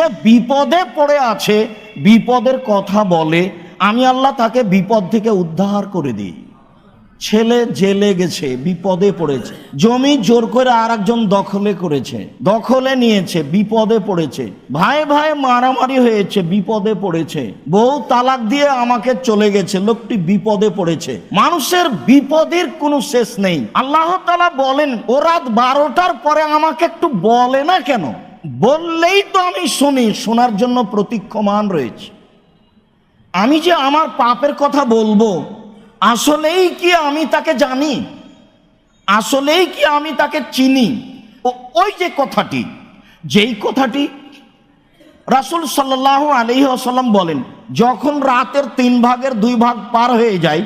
যে বিপদে পড়ে আছে, বিপদের কথা বলে, আমি আল্লাহ তাকে বিপদ থেকে উদ্ধার করে দিই। ছেলে জেলে গেছে, বিপদে পড়েছে। জমি জোর করে আর একজন দখলে করেছে, দখলে নিয়েছে, বিপদে পড়েছে। ভাই ভাই মারামারি হয়েছে, বিপদে পড়েছে। বউ তালাক দিয়ে আমাকে চলে গেছে, লোকটি বিপদে পড়েছে। মানুষের বিপদের কোনো শেষ নেই। আল্লাহ তালা বলেন, ও রাত বারোটার পরে আমাকে একটু বলে না কেন? বললেই তো আমি শুনি, শোনার জন্য প্রতীক্ষমান রয়েছে। আমি যে আমার পাপের কথা বলব, আসলেই কি আমি তাকে জানি? আসলেই কি আমি তাকে চিনি? ও, ওই যে কথাটি, যেই কথাটি রাসুল সাল্লাহ আলহি আসাল্লাম বলেন, যখন রাতের তিন ভাগের দুই ভাগ পার হয়ে যায়,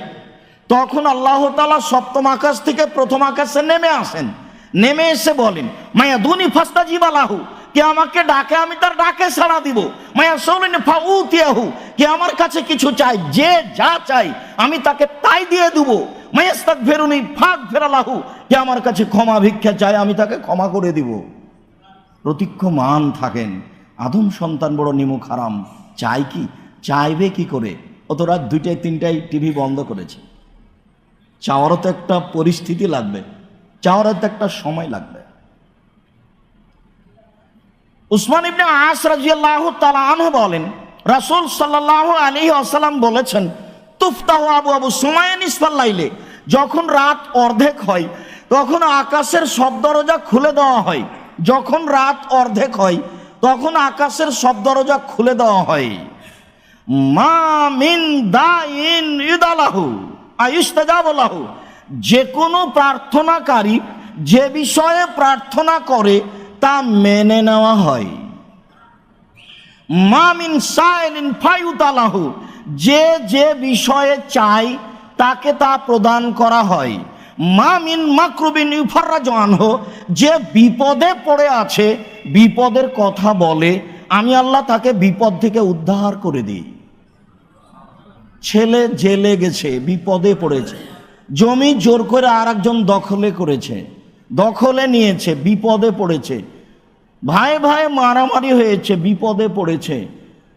তখন আল্লাহ তালা সপ্তম আকাশ থেকে প্রথম আকাশে নেমে আসেন। নেমে এসে বলেন, মায়া দুনি ফাস্তা জিবালাহু কে আমাকে ডাকে আমি তার ডাকে সাড়া দিব। মায়া সৌলিন কে আমার কাছে কিছু চাই যে যা চাই আমি তাকে তাই দিয়ে দেব। মায়াস্তাক ফেরুনি ফাঁক ফেরালাহু, কে আমার কাছে ক্ষমা ভিক্ষা চাই আমি তাকে ক্ষমা করে দিব। প্রতীক্ষমান থাকেন, আদম সন্তান বড় নিমুখ হারাম চাই কি? চাইবে কি করে? অত রাত দুইটায়, তিনটায় টিভি বন্ধ করেছে। চাওয়ারও তো একটা পরিস্থিতি লাগবে, চাওয়ারও তো একটা সময় লাগবে। উসমান ইবনে আস রাজিয়াল্লাহু আনহু বলেন, রাসূল সাল্লাল্লাহু আলাইহি ওয়াসাল্লাম বলেছেন, তুফতাহু আবু আবু সুমাইন ইসফাল্লাইলে। যখন রাত অর্ধেক হয়, তখন আকাশের সব দরজা খুলে দেওয়া হয়। যখন রাত অর্ধেক হয়, তখন আকাশের সব দরজা খুলে দেওয়া হয়। মা মিন দাইন ইদালাহু আইস্তাজাবলাহু যে কোনো প্রার্থনাকারী যে বিষয়ে প্রার্থনা করে তা মেনে নেওয়া হয়। মামিন সাইলিন ফায়ুতালাহু, যে যে বিষয়ে চাই তাকে তা প্রদান করা হয়। মামিন মাকরুবিন ইউফার্রাজানহ যে বিপদে পড়ে আছে, বিপদের কথা বলে, আমি আল্লাহ তাকে বিপদ থেকে উদ্ধার করে দিই। ছেলে জেলে গেছে, বিপদে পড়েছে। জমি জোর করে আর দখলে করেছে, দখলে নিয়েছে, বিপদে পড়েছে। ভাই ভাই, মারামারি হয়েছে, বিপদে পড়েছে।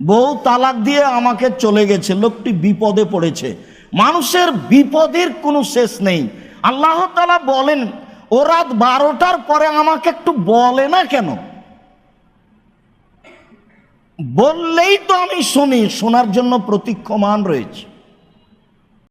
বউ তালাক দিয়ে আমাকে চলে গেছে, লোকটি বিপদে পড়েছে। মানুষের বিপদের কোনো শেষ নেই। আল্লাহ তালা বলেন, ও রাত বারোটার পরে আমাকে একটু বলে না কেন? বললেই তো আমি শুনি, শোনার জন্য প্রতীক্ষমান রয়েছে।